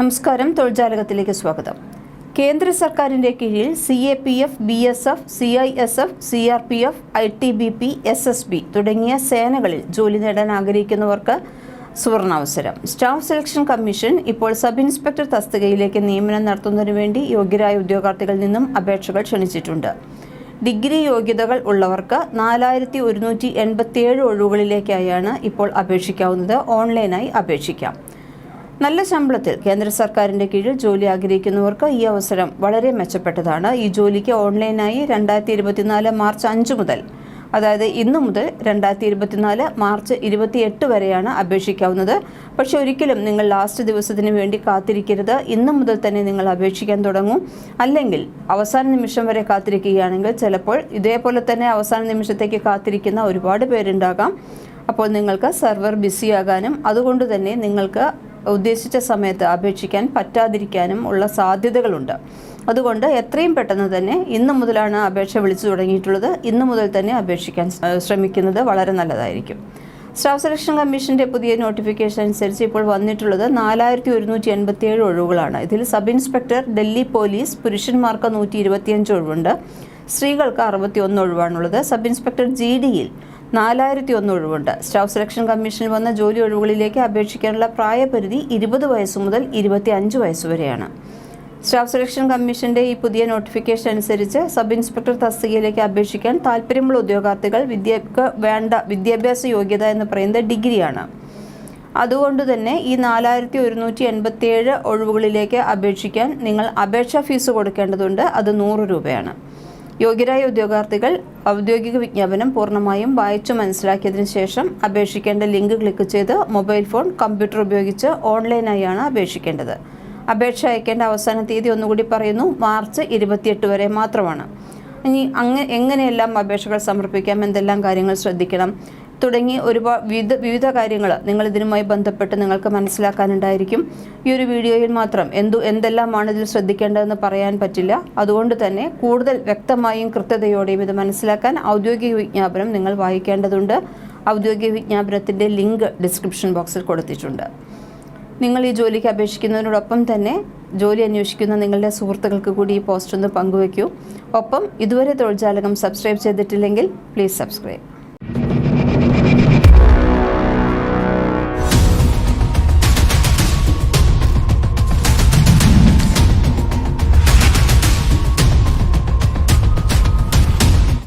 നമസ്കാരം തൊഴിൽജാലകത്തിലേക്ക് സ്വാഗതം. കേന്ദ്ര സർക്കാരിന്റെ കീഴിൽ C A P F B S F C I S F C R P F I T B P S S B തുടങ്ങിയ സേനകളിൽ ജോലി നേടാൻ ആഗ്രഹിക്കുന്നവർക്ക് സുവർണാവസരം. സ്റ്റാഫ് സെലക്ഷൻ കമ്മീഷൻ ഇപ്പോൾ സബ് ഇൻസ്പെക്ടർ തസ്തികയിലേക്ക് നിയമനം നടത്തുന്നതിനു വേണ്ടി യോഗ്യരായ ഉദ്യോഗാർത്ഥികളിൽ നിന്നും അപേക്ഷകൾ ക്ഷണിച്ചിട്ടുണ്ട്. ഡിഗ്രി യോഗ്യതകൾ ഉള്ളവർക്ക് നാലായിരത്തി ഒരുന്നൂറ്റി എൺപത്തിയേഴ് ഒഴിവുകളിലേക്കായാണ് ഇപ്പോൾ അപേക്ഷിക്കാവുന്നത്. ഓൺലൈനായി അപേക്ഷിക്കാം. നല്ല ശമ്പളത്തിൽ കേന്ദ്ര സർക്കാരിന്റെ കീഴിൽ ജോലി ആഗ്രഹിക്കുന്നവർക്ക് ഈ അവസരം വളരെ മെച്ചപ്പെട്ടതാണ്. ഈ ജോലിക്ക് ഓൺലൈനായി രണ്ടായിരത്തി ഇരുപത്തിനാല് മാർച്ച് അഞ്ച് മുതൽ അതായത് ഇന്നു മുതൽ രണ്ടായിരത്തി ഇരുപത്തിനാല് മാർച്ച് ഇരുപത്തിയെട്ട് വരെയാണ് അപേക്ഷിക്കാവുന്നത്. പക്ഷെ ഒരിക്കലും നിങ്ങൾ ലാസ്റ്റ് ദിവസത്തിന് വേണ്ടി കാത്തിരിക്കരുത്. ഇന്നു മുതൽ തന്നെ നിങ്ങൾ അപേക്ഷിക്കാൻ തുടങ്ങും. അല്ലെങ്കിൽ അവസാന നിമിഷം വരെ കാത്തിരിക്കുകയാണെങ്കിൽ ചിലപ്പോൾ ഇതേപോലെ തന്നെ അവസാന നിമിഷത്തേക്ക് കാത്തിരിക്കുന്ന ഒരുപാട് പേരുണ്ടാകാം. അപ്പോൾ നിങ്ങൾക്ക് സെർവർ ബിസിയാകാനും അതുകൊണ്ട് തന്നെ നിങ്ങൾക്ക് ഉദ്ദേശിച്ച സമയത്ത് അപേക്ഷിക്കാൻ പറ്റാതിരിക്കാനും ഉള്ള സാധ്യതകളുണ്ട്. അതുകൊണ്ട് എത്രയും പെട്ടെന്ന് തന്നെ ഇന്ന് മുതലാണ് അപേക്ഷ വിളിച്ചു തുടങ്ങിയിട്ടുള്ളത്. ഇന്ന് മുതൽ തന്നെ അപേക്ഷിക്കാൻ ശ്രമിക്കുന്നത് വളരെ നല്ലതായിരിക്കും. സ്റ്റാഫ് സെലക്ഷൻ കമ്മീഷന്റെ പുതിയ നോട്ടിഫിക്കേഷൻ അനുസരിച്ച് ഇപ്പോൾ വന്നിട്ടുള്ളത് നാലായിരത്തി ഒരുന്നൂറ്റി എൺപത്തി ഏഴ് ഒഴിവുകളാണ്. ഇതിൽ സബ് ഇൻസ്പെക്ടർ ഡൽഹി പോലീസ് പുരുഷന്മാർക്ക് നൂറ്റി ഇരുപത്തിയഞ്ച് ഒഴിവുണ്ട്. സ്ത്രീകൾക്ക് അറുപത്തി ഒന്ന് ഒഴിവാണുള്ളത്. സബ് ഇൻസ്പെക്ടർ ജി ഡിയിൽ നാലായിരത്തി ഒന്ന് ഒഴിവുണ്ട്. സ്റ്റാഫ് സെലക്ഷൻ കമ്മീഷനിൽ വന്ന ജോലി ഒഴിവുകളിലേക്ക് അപേക്ഷിക്കാനുള്ള പ്രായപരിധി ഇരുപത് വയസ്സ് മുതൽ ഇരുപത്തി അഞ്ച് വയസ്സ് വരെയാണ്. സ്റ്റാഫ് സെലക്ഷൻ കമ്മീഷന്റെ ഈ പുതിയ നോട്ടിഫിക്കേഷൻ അനുസരിച്ച് സബ് ഇൻസ്പെക്ടർ തസ്തികയിലേക്ക് അപേക്ഷിക്കാൻ താല്പര്യമുള്ള ഉദ്യോഗാർത്ഥികൾ വിദ്യക്ക് വേണ്ട വിദ്യാഭ്യാസ യോഗ്യത എന്ന് പറയുന്നത് ഡിഗ്രിയാണ്. അതുകൊണ്ട് തന്നെ ഈ നാലായിരത്തി ഒരുന്നൂറ്റി എൺപത്തിയേഴ് ഒഴിവുകളിലേക്ക് അപേക്ഷിക്കാൻ നിങ്ങൾ അപേക്ഷാ ഫീസ് കൊടുക്കേണ്ടതുണ്ട്. അത് നൂറ് രൂപയാണ്. യോഗ്യരായ ഉദ്യോഗാർത്ഥികൾ ഔദ്യോഗിക വിജ്ഞാപനം പൂർണമായും വായിച്ചു മനസ്സിലാക്കിയതിനു ശേഷം അപേക്ഷിക്കേണ്ട ലിങ്ക് ക്ലിക്ക് ചെയ്ത് മൊബൈൽ ഫോൺ കമ്പ്യൂട്ടർ ഉപയോഗിച്ച് ഓൺലൈനായാണ് അപേക്ഷിക്കേണ്ടത്. അപേക്ഷ അയക്കേണ്ട അവസാന തീയതി ഒന്നുകൂടി പറയുന്നു മാർച്ച് ഇരുപത്തിയെട്ട് വരെ മാത്രമാണ്. ഇനി അങ്ങ് എങ്ങനെയെല്ലാം അപേക്ഷകൾ സമർപ്പിക്കാം എന്തെല്ലാം കാര്യങ്ങൾ ശ്രദ്ധിക്കണം തുടങ്ങി ഒരുപാട് വിവിധ വിവിധ കാര്യങ്ങൾ നിങ്ങൾ ഇതിനുമായി ബന്ധപ്പെട്ട് നിങ്ങൾക്ക് മനസ്സിലാക്കാനുണ്ടായിരിക്കും. ഈ ഒരു വീഡിയോയിൽ മാത്രം എന്തു എന്തെല്ലാമാണ് ഇതിൽ ശ്രദ്ധിക്കേണ്ടതെന്ന് പറയാൻ പറ്റില്ല. അതുകൊണ്ട് തന്നെ കൂടുതൽ വ്യക്തമായും കൃത്യതയോടെയും ഇത് മനസ്സിലാക്കാൻ ഔദ്യോഗിക വിജ്ഞാപനം നിങ്ങൾ വായിക്കേണ്ടതുണ്ട്. ഔദ്യോഗിക വിജ്ഞാപനത്തിന്റെ ലിങ്ക് ഡിസ്ക്രിപ്ഷൻ ബോക്സിൽ കൊടുത്തിട്ടുണ്ട്. നിങ്ങൾ ഈ ജോലിക്ക് അപേക്ഷിക്കുന്നതിനോടൊപ്പം തന്നെ ജോലി അന്വേഷിക്കുന്ന നിങ്ങളുടെ സുഹൃത്തുക്കൾക്ക് കൂടി ഈ പോസ്റ്റ് ഒന്ന് പങ്കുവയ്ക്കൂ ഒപ്പം ഇതുവരെ തൊഴിൽ ജാലകം സബ്സ്ക്രൈബ് ചെയ്തിട്ടില്ലെങ്കിൽ പ്ലീസ് സബ്സ്ക്രൈബ്.